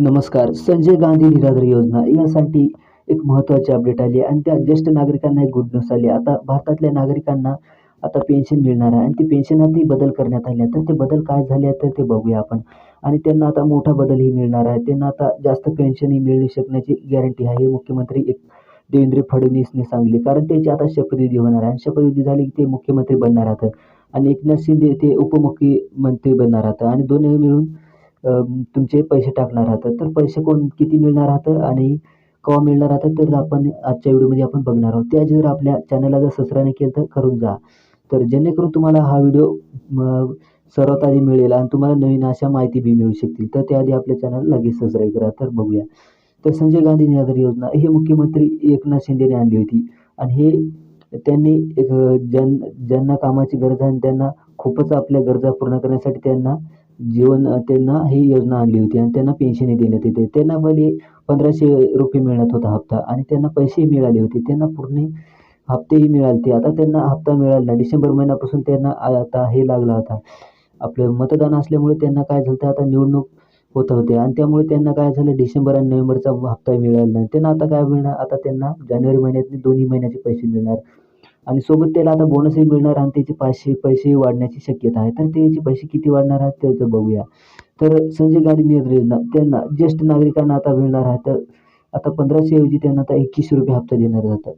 नमस्कार संजय गांधी निराधार योजना. यासाठी एक महत्त्वाची अपडेट आली आहे आणि त्या ज्येष्ठ नागरिकांना एक गुड न्यूज आली आता भारतातल्या नागरिकांना आता पेन्शन मिळणार आहे आणि ती पेन्शनातही बदल करण्यात आले तर ते बदल काय झाले आहेत तर ते बघूया आपण. आणि त्यांना आता मोठा बदलही मिळणार आहे. त्यांना आता जास्त पेन्शनही मिळू शकण्याची गॅरंटी आहे. हे मुख्यमंत्री एक देवेंद्र फडणवीसने सांगली कारण त्याची आता शपथविधी होणार आहे. आणि शपथविधी झाली की ते मुख्यमंत्री बनणार आहेत. आणि एकनाथ शिंदे ते उपमुख्यमंत्री बनणार आहेत. आणि दोन्ही मिळून तुमचे पैसे टाकणार राहतात तर पैसे कोण किती मिळणार राहतं आणि केव्हा मिळणार राहतं तर आपण आजच्या व्हिडिओमध्ये आपण बघणार आहोत. त्याआधी जर आपल्या चॅनलला जर सबस्क्राईब केलं तर करून जा. तर जेणेकरून तुम्हाला हा व्हिडिओ सर्वात आधी मिळेल आणि तुम्हाला नवीन अशा माहिती बी मिळू शकतील. तर त्याआधी आपल्या चॅनल लगेच सबस्क्राईब करा. तर बघूया. तर संजय गांधी निराधार योजना हे मुख्यमंत्री एकनाथ शिंदेने आणली होती. आणि हे त्यांनी एक ज्यां ज्यांना कामाची गरज आहे आणि त्यांना खूपच आपल्या गरजा पूर्ण करण्यासाठी त्यांना जीवन त्यांना ही योजना आणली होती आणि त्यांना पेन्शनही देण्यात येते त्यांना पहिले पंधराशे रुपये मिळत होता हप्ता आणि त्यांना पैसेही मिळाले होते. त्यांना पूर्ण हप्तेही मिळाले ते आता त्यांना हप्ता मिळाला नाही. डिसेंबर महिन्यापासून त्यांना आता हे लागला होता. आपलं मतदान असल्यामुळे त्यांना काय झालं होतं? आता निवडणूक होत होते आणि त्यामुळे त्यांना काय झालं? डिसेंबर आणि नोव्हेंबरचा हप्ता मिळाला नाही. त्यांना आता काय मिळणार? आता त्यांना जानेवारी महिन्यातले दोन्ही महिन्याचे पैसे मिळणार. आणि सोबत त्याला आता बोनसही मिळणार आणि त्याचे पाचशे पैसे वाढण्याची शक्यता आहे. तर त्याचे पैसे किती वाढणार आहेत त्याचं बघूया. तर संजय गांधी नियंत्रण योजना त्यांना ज्येष्ठ नागरिकांना आता मिळणार आहे तर आता पंधराशे ऐवजी त्यांना आता एकवीसशे रुपये हप्ता देणार जातं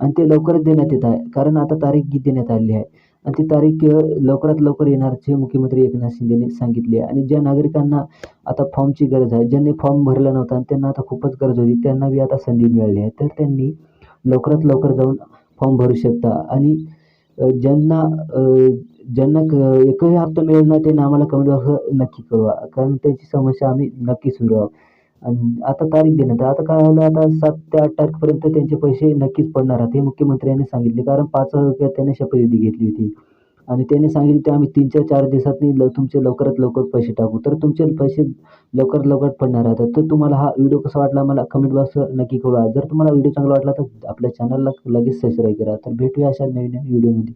आणि ते लवकरच देण्यात येत आहे कारण आता तारीख देण्यात आली आहे. आणि ती तारीख लवकरात लवकर येणारचे मुख्यमंत्री एकनाथ शिंदेने सांगितले आणि ज्या नागरिकांना आता फॉर्मची गरज आहे ज्यांनी फॉर्म भरला नव्हता आणि त्यांना आता खूपच गरज होती त्यांना बी आता संधी मिळाली आहे. तर त्यांनी लवकरात लवकर जाऊन फॉर्म भरू शकता. आणि ज्यांना ज्यांना क एकही हप्ता मिळेल ना त्यांना आम्हाला कमेंट बॉक्स नक्की कळवा. कारण त्याची समस्या आम्ही नक्की सोडवू आणि आता तारीख देण्यात आता काय झालं? आता सात ते आठ तारखेपर्यंत त्यांचे पैसे नक्कीच पडणार आहेत हे मुख्यमंत्र्यांनी सांगितले. कारण पाच हजार रुपये त्यांनी शपथविधी घेतली होती. आणि त्यांनी सांगितले ते आम्ही तीन चार चार दिवसातनी ल तुमचे लवकरात लवकर पैसे टाकू. तर तुमचे पैसे लवकरात लवकर पडणार आहेत तर तुम्हाला हा व्हिडिओ कसा वाटला मला कमेंट बॉक्स नक्की कळवा. जर तुम्हाला व्हिडिओ चांगला वाटला तर आपल्या चॅनलला लगेच सबस्क्राईब करा. तर भेटूया अशा नवीन व्हिडिओमध्ये